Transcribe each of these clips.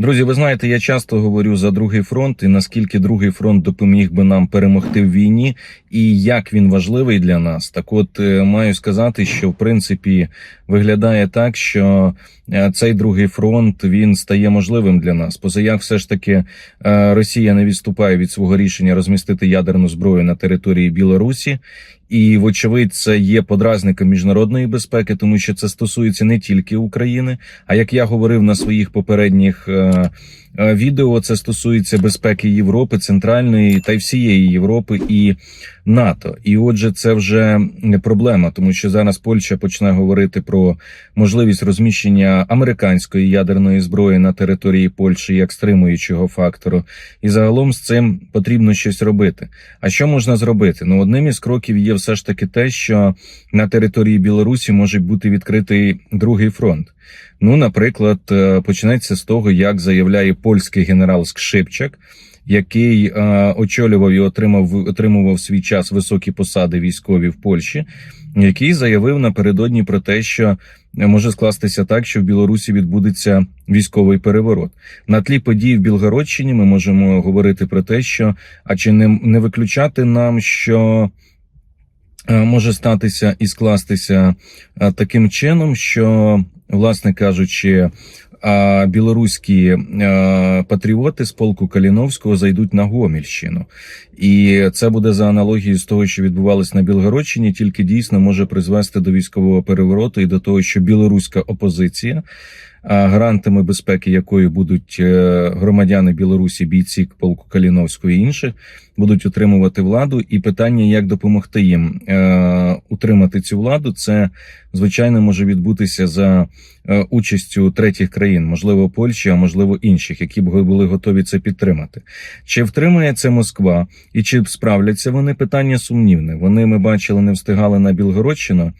Друзі, ви знаєте, я часто говорю за другий фронт і наскільки другий фронт допоміг би нам перемогти в війні, і як він важливий для нас. Так, от е, маю сказати, що в принципі виглядає так, що е, цей другий фронт він стає можливим для нас. Позаяк, все ж таки, е, Росія не відступає від свого рішення розмістити ядерну зброю на території Білорусі. І, вочевидь, це є подразником міжнародної безпеки, тому що це стосується не тільки України. А як я говорив на своїх попередніх е, е, відео, це стосується безпеки Європи, центральної та й всієї Європи і НАТО. І отже, це вже проблема, тому що зараз Польща почне говорити про можливість розміщення американської ядерної зброї на території Польщі як стримуючого фактору. І загалом з цим потрібно щось робити. А що можна зробити? Ну, одним із кроків є все ж таки те, що на території Білорусі може бути відкритий другий фронт. Ну, наприклад, е, почнеться з того, як заявляє польський генерал Скшипчак, який е, очолював і отримав отримував свій час високі посади військові в Польщі, який заявив напередодні про те, що може скластися так, що в Білорусі відбудеться військовий переворот. На тлі подій в Білгородщині ми можемо говорити про те, що а чи не, не виключати нам, що е, може статися і скластися е, таким чином, що, власне кажучи, а білоруські е, патріоти з полку Каліновського зайдуть на Гомельщину, і це буде за аналогією з того, що відбувалось на Білгородщині, тільки дійсно може призвести до військового перевороту і до того, що білоруська опозиція, гарантами безпеки якої будуть е, громадяни Білорусі, бійці полку Каліновського і інших, будуть утримувати владу. І питання, як допомогти їм е, утримати цю владу, це звичайно може відбутися за е, участю третіх країн, можливо, Польщі, а можливо інших, які б були готові це підтримати. Чи втримає це Москва, і чи справляться вони? Питання сумнівне. Вони ми бачили, не встигали на Білгородщину а,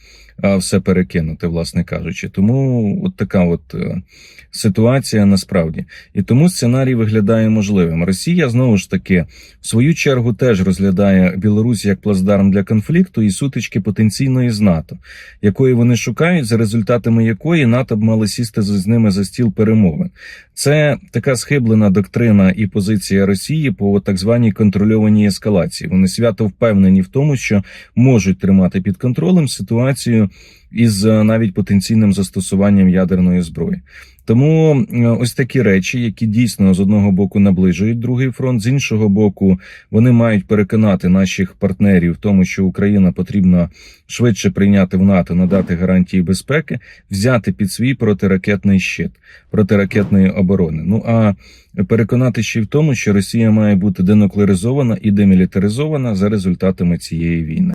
все перекинути, власне кажучи. Тому от така от е, ситуація насправді. І тому сценарій виглядає можливим. Росія знову ж таки в свою чергу теж розглядає Білорусь як плацдарм для конфлікту і сутички потенційної з НАТО, якої вони шукають, за результатами якої НАТО б мали сісти з ними за стіл перемовин. Це така схиблена доктрина і позиція Росії по так званій контрольованій ескалації. Вони свято впевнені в тому, що можуть тримати під контролем ситуацію із е, навіть потенційним застосуванням ядерної зброї. Тому е, ось такі речі, які дійсно з одного боку наближують другий фронт, з іншого боку, вони мають переконати наших партнерів в тому, що Україна потрібно швидше прийняти в НАТО, надати гарантії безпеки, взяти під свій протиракетний щит протиракетної оборони. Ну а переконати ще й в тому, що Росія має бути денуклеаризована і демілітаризована за результатами цієї війни.